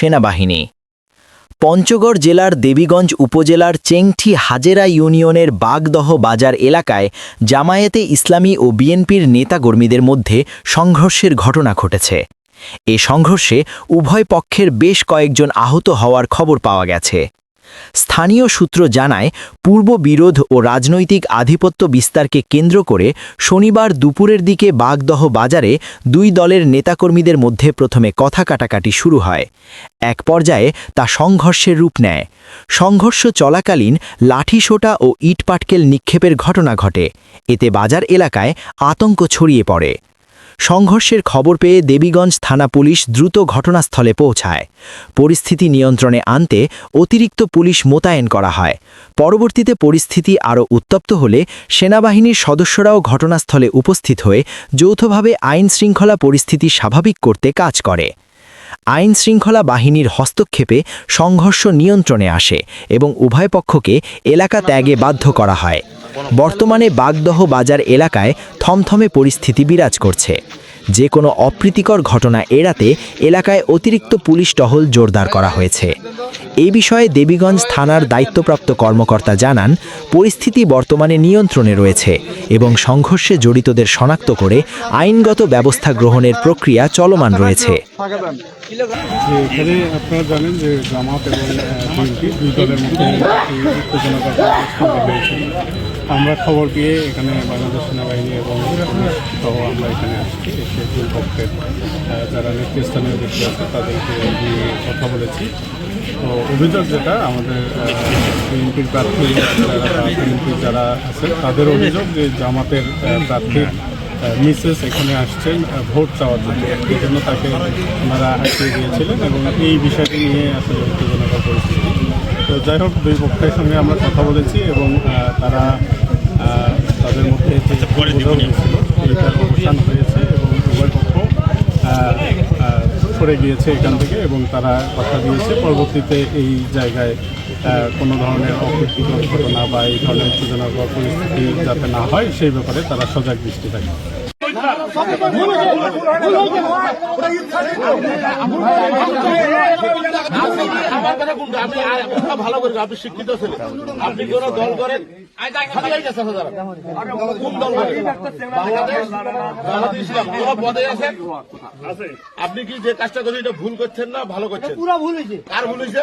সেনাবাহিনী। পঞ্চগড় জেলার দেবীগঞ্জ উপজেলার চেংঠি হাজেরা ইউনিয়নের বাগদহ বাজার এলাকায় জামায়াতে ইসলামী ও বিএনপির নেতাকর্মীদের মধ্যে সংঘর্ষের ঘটনা ঘটেছে। এ সংঘর্ষে উভয় পক্ষের বেশ কয়েকজন আহত হওয়ার খবর পাওয়া গেছে। স্থানীয় সূত্র জানায়, পূর্ব বিরোধ ও রাজনৈতিক আধিপত্য বিস্তারকে কেন্দ্র করে শনিবার দুপুরের দিকে বাগদহ বাজারে দুই দলের নেতাকর্মীদের মধ্যে প্রথমে কথা কাটাকাটি শুরু হয়। এক পর্যায়ে তা সংঘর্ষের রূপ নেয়। সংঘর্ষ চলাকালীন লাঠিসোঁটা ও ইটপাটকেল নিক্ষেপের ঘটনা ঘটে। এতে বাজার এলাকায় আতঙ্ক ছড়িয়ে পড়ে। সংঘর্ষের খবর পেয়ে দেবীগঞ্জ থানা পুলিশ দ্রুত ঘটনাস্থলে পৌঁছায়। পরিস্থিতি নিয়ন্ত্রণে আনতে অতিরিক্ত পুলিশ মোতায়েন করা হয়। পরবর্তীতে পরিস্থিতি আরও উত্তপ্ত হলে সেনাবাহিনীর সদস্যরাও ঘটনাস্থলে উপস্থিত হয়ে যৌথভাবে আইন শৃঙ্খলা পরিস্থিতি স্বাভাবিক করতে কাজ করে। আইন শৃঙ্খলা বাহিনীর হস্তক্ষেপে সংঘর্ষ নিয়ন্ত্রণে আসে এবং উভয় পক্ষকে এলাকা ত্যাগে বাধ্য করা হয়। বর্তমানে বাগদহ বাজার এলাকায় থমথমে পরিস্থিতি বিরাজ করছে। যে কোনো অপ্রীতিকর ঘটনা এড়াতে এলাকায় অতিরিক্ত পুলিশ টহল জোরদার করা হয়েছে। এ বিষয়ে দেবীগঞ্জ থানার দায়িত্বপ্রাপ্ত কর্মকর্তা জানান, পরিস্থিতি বর্তমানে নিয়ন্ত্রণে রয়েছে এবং সংঘর্ষে জড়িতদের শনাক্ত করে আইনগত ব্যবস্থা গ্রহণের প্রক্রিয়া চলমান রয়েছে। এখানে আপনারা জানেন যে জামাত এবং বিএনপি দুই দলের মধ্যে আমরা খবর পেয়ে এখানে বাংলাদেশ সেনাবাহিনী এবং সহ আমরা এখানে আসছি। এসে দুই পক্ষের যারা নেতৃস্থানীয় ব্যক্তি আছে তাদেরকে নিয়ে কথা বলেছি। তো অভিযোগ যেটা আমাদের বিএনপির প্রার্থী যারা যারা আছে তাদের অভিযোগ যে জামাতের আহ, প্রার্থীর মিসেস এখানে আসছেন ভোট চাওয়ার জন্য। এই জন্য তাকে ওনারা আটকে দিয়েছিলেন এবং এই বিষয়টি নিয়ে আসলে উত্তেজনাকর পরিস্থিতি। তো যাই হোক দুই পক্ষের সঙ্গে আমরা কথা বলেছি এবং তারা তাদের মধ্যে যে ছিল এইটার অবসান হয়েছে এবং উভয় পক্ষ সরে গিয়েছে এখান থেকে এবং তারা কথা দিয়েছে। পরবর্তীতে এই জায়গায় কোনো ধরনের অপ্রীতিকর ঘটনা বা এই ধরনের উত্তেজনাকর পরিস্থিতি যাতে না হয় সেই ব্যাপারে তারা সজাগ দৃষ্টি থাকে। ভালো করে শিক্ষিত কোন দল করেন আপনি কি যে কাজটা করছেন এটা ভুল করছেন না? ভালো করছেন? পুরা ভুল হয়েছে। কার ভুল হয়েছে?